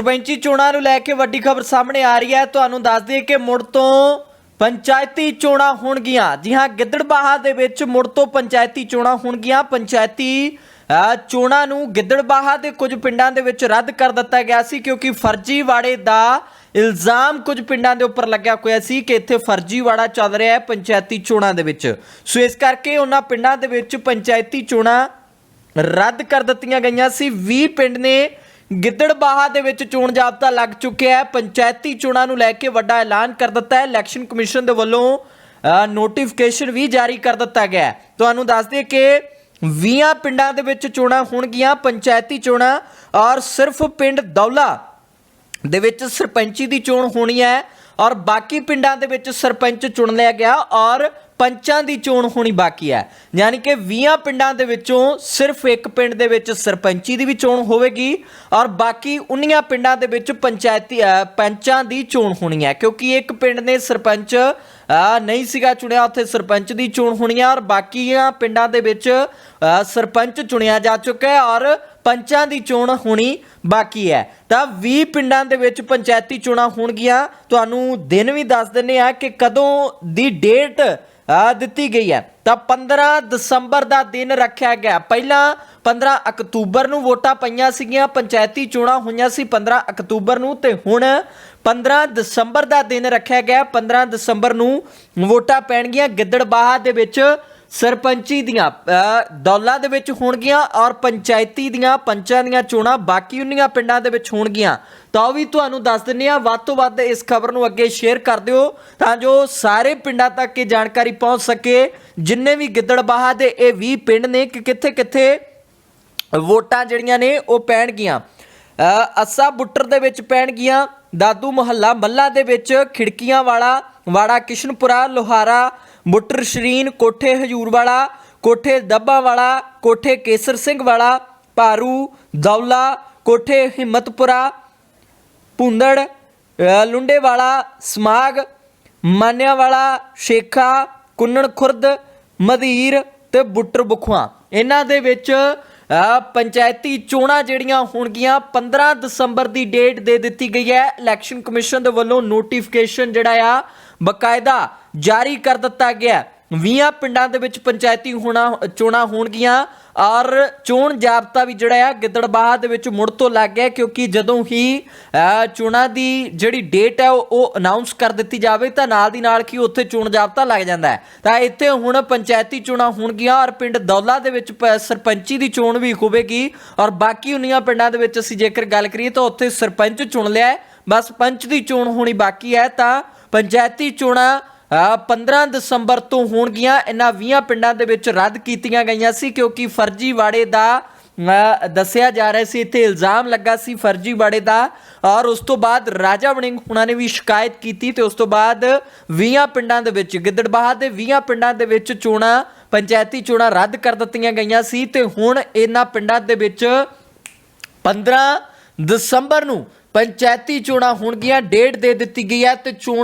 ਸਰਪੰਚੀ ਚੋਣਾਂ ਨੂੰ ਲੈ ਕੇ ਵੱਡੀ ਖਬਰ ਸਾਹਮਣੇ ਆ ਰਹੀ ਹੈ। ਤੁਹਾਨੂੰ ਦੱਸ ਦਈਏ ਕਿ ਮੁੜ ਤੋਂ ਪੰਚਾਇਤੀ ਚੋਣਾਂ ਹੋਣਗੀਆਂ। ਜੀ ਹਾਂ, ਗਿੱਦੜਬਾਹਾ ਦੇ ਵਿੱਚ ਮੁੜ ਤੋਂ ਪੰਚਾਇਤੀ ਚੋਣਾਂ ਹੋਣਗੀਆਂ। ਪੰਚਾਇਤੀ ਚੋਣਾਂ ਨੂੰ ਗਿੱਦੜਬਾਹਾ ਦੇ ਕੁਝ ਪਿੰਡਾਂ ਦੇ ਵਿੱਚ ਰੱਦ ਕਰ ਦਿੱਤਾ ਗਿਆ ਸੀ ਕਿਉਂਕਿ ਫਰਜ਼ੀਵਾੜੇ ਦਾ ਇਲਜ਼ਾਮ ਕੁਝ ਪਿੰਡਾਂ ਦੇ ਉੱਪਰ ਲੱਗਿਆ ਹੋਇਆ ਸੀ ਕਿ ਇੱਥੇ ਫਰਜ਼ੀਵਾੜਾ ਚੱਲ ਰਿਹਾ ਹੈ ਪੰਚਾਇਤੀ ਚੋਣਾਂ ਦੇ ਵਿੱਚ। ਸੋ ਇਸ ਕਰਕੇ ਉਹਨਾਂ ਪਿੰਡਾਂ ਦੇ ਵਿੱਚ ਪੰਚਾਇਤੀ ਚੋਣਾਂ ਰੱਦ ਕਰ ਦਿੱਤੀਆਂ ਗਈਆਂ ਸੀ। 20 ਪਿੰਡ ਨੇ ਗਿੱਦੜਬਾਹਾ ਦੇ ਵਿੱਚ ਚੋਣ ਜਾਬਤਾ ਲੱਗ ਚੁੱਕਿਆ ਹੈ। ਪੰਚਾਇਤੀ ਚੋਣਾਂ ਨੂੰ ਲੈ ਕੇ ਵੱਡਾ ਐਲਾਨ ਕਰ ਦਿੱਤਾ ਹੈ। ਇਲੈਕਸ਼ਨ ਕਮਿਸ਼ਨ ਦੇ ਵੱਲੋਂ ਨੋਟੀਫਿਕੇਸ਼ਨ ਵੀ ਜਾਰੀ ਕਰ ਦਿੱਤਾ ਗਿਆ ਹੈ। ਤੁਹਾਨੂੰ ਦੱਸ ਦਈਏ ਕਿ 20 ਪਿੰਡਾਂ ਦੇ ਵਿੱਚ ਚੋਣਾਂ ਹੋਣਗੀਆਂ, ਪੰਚਾਇਤੀ ਚੋਣਾਂ, ਔਰ ਸਿਰਫ ਪਿੰਡ ਦੌਲਾ ਦੇ ਵਿੱਚ ਸਰਪੰਚੀ ਦੀ ਚੋਣ ਹੋਣੀ ਹੈ। ਔਰ ਬਾਕੀ ਪਿੰਡਾਂ ਦੇ ਵਿੱਚ ਸਰਪੰਚ ਚੁਣ ਲਿਆ ਗਿਆ ਔਰ ਪੰਚਾਂ ਦੀ ਚੋਣ ਹੋਣੀ ਬਾਕੀ ਹੈ। ਯਾਨੀ ਕਿ 20 ਪਿੰਡਾਂ ਦੇ ਵਿੱਚੋਂ ਸਿਰਫ ਇੱਕ ਪਿੰਡ ਦੇ ਵਿੱਚ ਸਰਪੰਚੀ ਦੀ ਵੀ ਚੋਣ ਹੋਵੇਗੀ ਔਰ ਬਾਕੀ 19 ਪਿੰਡਾਂ ਦੇ ਵਿੱਚ ਪੰਚਾਇਤੀ ਪੰਚਾਂ ਦੀ ਚੋਣ ਹੋਣੀ ਹੈ। ਕਿਉਂਕਿ ਇੱਕ ਪਿੰਡ ਨੇ ਸਰਪੰਚ ਨਹੀਂ ਸੀਗਾ ਚੁਣਿਆ, ਉੱਥੇ ਸਰਪੰਚ ਦੀ ਚੋਣ ਹੋਣੀ ਹੈ ਔਰ ਬਾਕੀਆਂ ਪਿੰਡਾਂ ਦੇ ਵਿੱਚ ਸਰਪੰਚ ਚੁਣਿਆ ਜਾ ਚੁੱਕਾ ਹੈ ਔਰ ਪੰਚਾਂ ਦੀ ਚੋਣ ਹੋਣੀ ਬਾਕੀ ਹੈ। ਤਾਂ 20 ਪਿੰਡਾਂ ਦੇ ਵਿੱਚ ਪੰਚਾਇਤੀ ਚੋਣਾਂ ਹੋਣਗੀਆਂ। ਤੁਹਾਨੂੰ ਦਿਨ ਵੀ ਦੱਸ ਦਿੰਨੇ ਆ ਕਿ ਕਦੋਂ ਦੀ ਡੇਟ ਦਿੱਤੀ ਗਈ ਹੈ। ਤਾਂ 15 ਦਸੰਬਰ ਦਾ ਦਿਨ ਰੱਖਿਆ ਗਿਆ। ਪਹਿਲਾਂ 15 ਅਕਤੂਬਰ ਨੂੰ ਵੋਟਾਂ ਪਈਆਂ ਸੀਗੀਆਂ, ਪੰਚਾਇਤੀ ਚੋਣਾਂ ਹੋਈਆਂ ਸੀ 15 ਅਕਤੂਬਰ ਨੂੰ ਤੇ ਹੁਣ 15 ਦਸੰਬਰ ਦਾ ਦਿਨ ਰੱਖਿਆ ਗਿਆ। 15 ਦਸੰਬਰ ਨੂੰ ਵੋਟਾਂ ਪੈਣਗੀਆਂ ਗਿੱਦੜਬਾਹਾ ਦੇ ਵਿੱਚ। ਸਰਪੰਚੀ ਦੀਆਂ ਅ, ਦੌਲਾ ਦੇ ਵਿੱਚ ਹੋਣਗੀਆਂ ਔਰ ਪੰਚਾਇਤੀ ਦੀਆਂ ਪੰਚਾਂ ਦੀਆਂ ਚੋਣਾਂ ਬਾਕੀ ਉਨੀਆਂ ਪਿੰਡਾਂ ਦੇ ਵਿੱਚ ਹੋਣਗੀਆਂ। ਤਾਂ ਉਹ ਵੀ ਤੁਹਾਨੂੰ ਦੱਸ ਦਿੰਨੇ ਆ ਵੱਧ ਤੋਂ ਵੱਧ ਇਸ ਖਬਰ ਨੂੰ ਅੱਗੇ ਸ਼ੇਅਰ ਕਰ ਦਿਓ ਤਾਂ ਜੋ ਸਾਰੇ ਪਿੰਡਾਂ ਤੱਕ ਇਹ ਜਾਣਕਾਰੀ ਪਹੁੰਚ ਸਕੇ। ਜਿੰਨੇ ਵੀ ਗਿੱਦੜਬਾਹਾ ਦੇ ਇਹ 20 ਪਿੰਡ ਨੇ ਕਿ ਕਿੱਥੇ ਕਿੱਥੇ ਵੋਟਾਂ ਜਿਹੜੀਆਂ ਨੇ ਉਹ ਪੈਣਗੀਆਂ। ਅੱਸਾ ਬੁੱਟਰ ਦੇ ਵਿੱਚ ਪੈਣਗੀਆਂ ਦਾਦੂ ਮਹੱਲਾ ਮੱਲਾ ਦੇ ਵਿੱਚ ਖਿੜਕੀਆਂ ਵਾਲਾ ਵਾੜਾ ਕਿਸ਼ਨਪੁਰਾ ਲੋਹਾਰਾ ਬੁੱਟਰ ਸ਼ਰੀਨ ਕੋਠੇ ਹਜੂਰ ਵਾਲਾ ਕੋਠੇ ਦੱਬਾ ਵਾਲਾ ਕੋਠੇ ਕੇਸਰ ਸਿੰਘ ਵਾਲਾ ਭਾਰੂ ਦੌਲਾ ਕੋਠੇ ਹਿੰਮਤਪੁਰਾ ਭੁੰਦੜ ਅ, ਲੁੰਡੇਵਾਲਾ ਸਮਾਗ ਮਾਨਿਆਵਾਲਾ ਸ਼ੇਖਾ ਕੁੰਨਣ ਖੁਰਦ ਮਧੀਰ ਤੇ ਬੁੱਟਰ ਬੁਖਵਾ ਇਹਨਾਂ ਦੇ ਵਿੱਚ ਪੰਚਾਇਤੀ ਚੋਣਾਂ ਜਿਹੜੀਆਂ ਹੋਣਗੀਆਂ 15 ਦਸੰਬਰ ਦੀ ਡੇਟ ਦੇ ਦਿੱਤੀ ਗਈ ਹੈ। ਇਲੈਕਸ਼ਨ ਕਮਿਸ਼ਨ ਦੇ ਵੱਲੋਂ ਨੋਟੀਫਿਕੇਸ਼ਨ ਜਿਹੜਾ ਆ ਬਕਾਇਦਾ ਜਾਰੀ ਕਰ ਦਿੱਤਾ ਗਿਆ। ਹੈ। 20 ਪਿੰਡਾਂ ਦੇ ਵਿੱਚ ਪੰਚਾਇਤੀ ਹੋਣਾ ਚੋਣਾਂ ਹੋਣਗੀਆਂ। ਔਰ ਚੋਣ ਜਾਬਤਾ ਵੀ ਜਿਹੜਾ ਆ ਗਿੱਦੜਬਾਹਾ ਦੇ ਵਿੱਚ ਮੁੜ ਤੋਂ ਲੱਗ ਗਿਆ, ਕਿਉਂਕਿ ਜਦੋਂ ਹੀ ਚੋਣਾਂ ਦੀ ਜਿਹੜੀ ਡੇਟ ਹੈ ਉਹ- ਉਹ ਅਨਾਉਂਸ ਕਰ ਦਿੱਤੀ ਜਾਵੇ, ਤਾਂ ਨਾਲ ਦੀ ਨਾਲ ਕੀ ਉੱਥੇ ਚੋਣ ਜਾਬਤਾ ਲੱਗ ਜਾਂਦਾ ਹੈ। ਤਾਂ ਇੱਥੇ ਹੁਣ ਪੰਚਾਇਤੀ ਚੋਣਾਂ ਹੋਣਗੀਆਂ ਔਰ ਪਿੰਡ ਦੌਲਾ ਦੇ ਵਿੱਚ ਪ- ਸਰਪੰਚੀ ਦੀ ਚੋਣ ਵੀ ਹੋਵੇਗੀ। ਔਰ ਬਾਕੀ ਉਨੀਆਂ ਪਿੰਡਾਂ ਦੇ ਵਿੱਚ ਅਸੀਂ ਜੇਕਰ ਗੱਲ ਕਰੀਏ, ਤਾਂ ਉੱਥੇ ਸਰਪੰਚ ਚੁਣ ਲਿਆ ਬਸ ਪੰਚ ਦੀ ਚੋਣ ਹੋਣੀ ਬਾਕੀ ਹੈ, ਤਾਂ ਪੰਚਾਇਤੀ ਚੋਣਾਂ ਅ, 15 ਦਸੰਬਰ ਤੋਂ ਹੋਣਗੀਆਂ। ਇਹਨਾਂ 20 ਪਿੰਡਾਂ ਦੇ ਵਿੱਚ ਰੱਦ ਕੀਤੀਆਂ ਗਈਆਂ ਸੀ ਕਿਉਂਕਿ ਫਰਜ਼ੀਵਾੜੇ ਦਾ ਦੱਸਿਆ ਜਾ ਰਿਹਾ ਸੀ। ਇੱਥੇ ਇਲਜ਼ਾਮ ਲੱਗਾ ਸੀ ਫਰਜ਼ੀਵਾੜੇ ਦਾ ਔਰ ਉਸ ਤੋਂ ਬਾਅਦ ਰਾਜਾ ਵੜਿੰਗ ਹੁਣਾਂ ਨੇ ਵੀ ਸ਼ਿਕਾਇਤ ਕੀਤੀ ਤੇ ਉਸ ਤੋਂ ਬਾਅਦ 20 ਪਿੰਡਾਂ ਦੇ ਵਿੱਚ ਗਿੱਦੜਬਾਹ ਦੇ 20 ਪਿੰਡਾਂ ਦੇ ਵਿੱਚ ਚੋਣਾਂ ਪੰਚਾਇਤੀ ਚੋਣਾਂ ਰੱਦ ਕਰ ਦਿੱਤੀਆਂ ਗਈਆਂ ਸੀ ਤੇ ਹੁਣ ਇਹਨਾਂ ਪਿੰਡਾਂ ਦੇ ਵਿੱਚ 15 ਦਸੰਬਰ ਨੂੰ ਪੰਚਾਇਤੀ ਚੋਣਾਂ ਹੋਣਗੀਆਂ ਡੇਟ ਦੇ ਦਿੱਤੀ ਗਈ ਹੈ ਤੇ ਚੋਣ